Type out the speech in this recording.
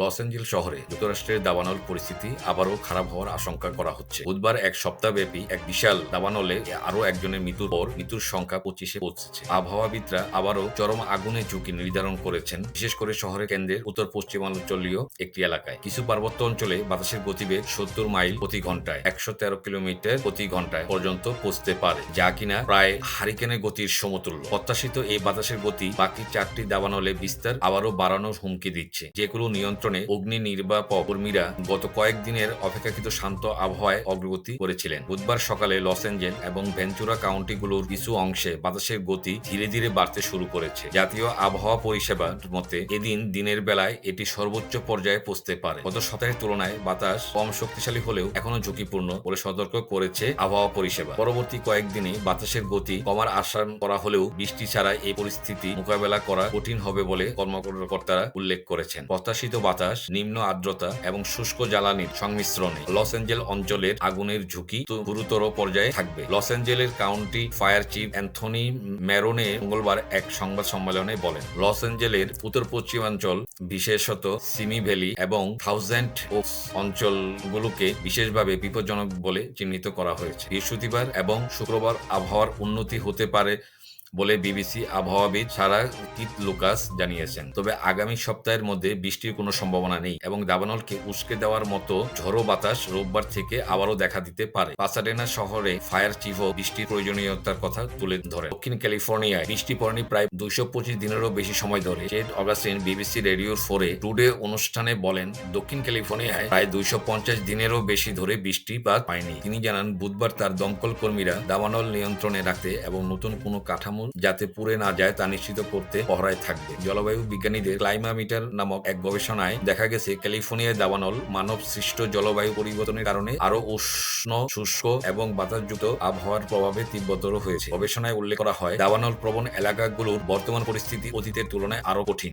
Los Angeles শহরে যুক্তরাষ্ট্রের দাবানল পরিস্থিতি আবারও খারাপ হওয়ার আশঙ্কা করা হচ্ছে। বুধবার এক সপ্তাহব্যাপী এক বিশাল দাবানলে আরও একজনের মৃত্যুর পর মৃত্যুর সংখ্যা পঁচিশে পৌঁছেছে। আবহাওয়াবিদরা আবারও চরম আগুনের ঝুঁকি নির্ধারণ করেছেন, বিশেষ করে শহরের কেন্দ্রের উত্তর পশ্চিমাঞ্চলীয় একটি এলাকায়। কিছু পার্বত্য অঞ্চলে বাতাসের গতিবেগ সত্তর মাইল প্রতি ঘন্টায় একশো তেরো কিলোমিটার প্রতি ঘন্টায় পর্যন্ত পৌঁছতে পারে, যা কিনা প্রায় হারিকেনের গতির সমতুল্য। প্রত্যাশিত এই বাতাসের গতি বাকি চারটি দাবানলে বিস্তার আবারও বাড়ানোর হুমকি দিচ্ছে, যেগুলো নিয়ন্ত্রণে অগ্নি নির্বাপক কর্মীরা গত কয়েকদিনের অপেক্ষাকৃত শান্ত আবহাওয়ায় অগ্রগতি করেছিলেন। বুধবার সকালে লস অ্যাঞ্জেল এবং ভেঞ্চুরা কাউন্টিগুলোর কিছু অংশে বাতাসের গতি ধীরে ধীরে বাড়তে শুরু করেছে। জাতীয় আবহাওয়া পরিষেবার মতে, এদিন দিনের বেলায় এটি সর্বোচ্চ পর্যায়ে পৌঁছতে পারে। গত সপ্তাহের তুলনায় বাতাস কম শক্তিশালী হলেও এখনও ঝুঁকিপূর্ণ বলে সতর্ক করেছে আবহাওয়া পরিষেবা। পরবর্তী কয়েকদিনে বাতাসের গতি কমার আশা করা হলেও বৃষ্টি ছাড়া এই পরিস্থিতি মোকাবেলা করা কঠিন হবে বলে কর্মকর্তারা উল্লেখ করেছেন। প্রত্যাশিত বাতাস, নিম্ন আর্দ্রতা এবং শুষ্ক জ্বালানির সংমিশ্রণে লস অ্যাঞ্জেল অঞ্চলের আগুনের ঝুঁকি গুরুতর পর্যায়ে থাকবে। Los অ্যাঞ্জেলের county fire chief Anthony Marrone মঙ্গলবার এক সংবাদ সম্মেলনে বলেন, লস অ্যাঞ্জেলের উত্তর পশ্চিমাঞ্চল, বিশেষত সিমি ভ্যালি এবং থাউজেন্ড ওকস অঞ্চলগুলোকে বিশেষভাবে বিপজ্জনক বলে চিহ্নিত করা হয়েছে। বৃহস্পতিবার এবং শুক্রবার আবহাওয়ার উন্নতি হতে পারে বলে বিবিসি আবহাওয়াবিদ সারা কিত লুকাস জানিয়েছেন। তবে আগামী সপ্তাহের মধ্যে বৃষ্টির কোনো সম্ভাবনা নেই এবং দাবানলকে উস্কে দেওয়ার মতো ঝড়ো বাতাস রোববার থেকে আবারও দেখা দিতে পারে। পাসাডেনা শহরে ফায়ার চিফও বৃষ্টির প্রয়োজনীয়তার কথা তুলে ধরে দক্ষিণ ক্যালিফোর্নিয়ায় বৃষ্টি পড়েনি প্রায় দুইশো পঁচিশ দিনেরও বেশি সময় ধরে। জেড অগাস্টিন বিবিসি রেডিওর ফোরে টুডে অনুষ্ঠানে বলেন, দক্ষিণ ক্যালিফোর্নিয়ায় প্রায় দুইশো পঞ্চাশ দিনেরও বেশি ধরে বৃষ্টিপাত পায়নি তিনি জানান, বুধবার তার দমকল কর্মীরা দাবানল নিয়ন্ত্রণে রাখতে এবং নতুন কোনো কাঠামো যাতে পুড়ে না যায় তা নিশ্চিত করতে পহরায় থাকবে। জলবায়ু বিজ্ঞানীদের ক্লাইমামিটার নামক এক গবেষণায় দেখা গেছে, ক্যালিফোর্নিয়ায় দাবানল মানব সৃষ্ট জলবায়ু পরিবর্তনের কারণে আরও উষ্ণ, শুষ্ক এবং বাতাসযুক্ত আবহাওয়ার প্রভাবে তীব্রতর হয়েছে। গবেষণায় উল্লেখ করা হয়, দাবানল প্রবণ এলাকাগুলোর বর্তমান পরিস্থিতি অতীতের তুলনায় আরও কঠিন।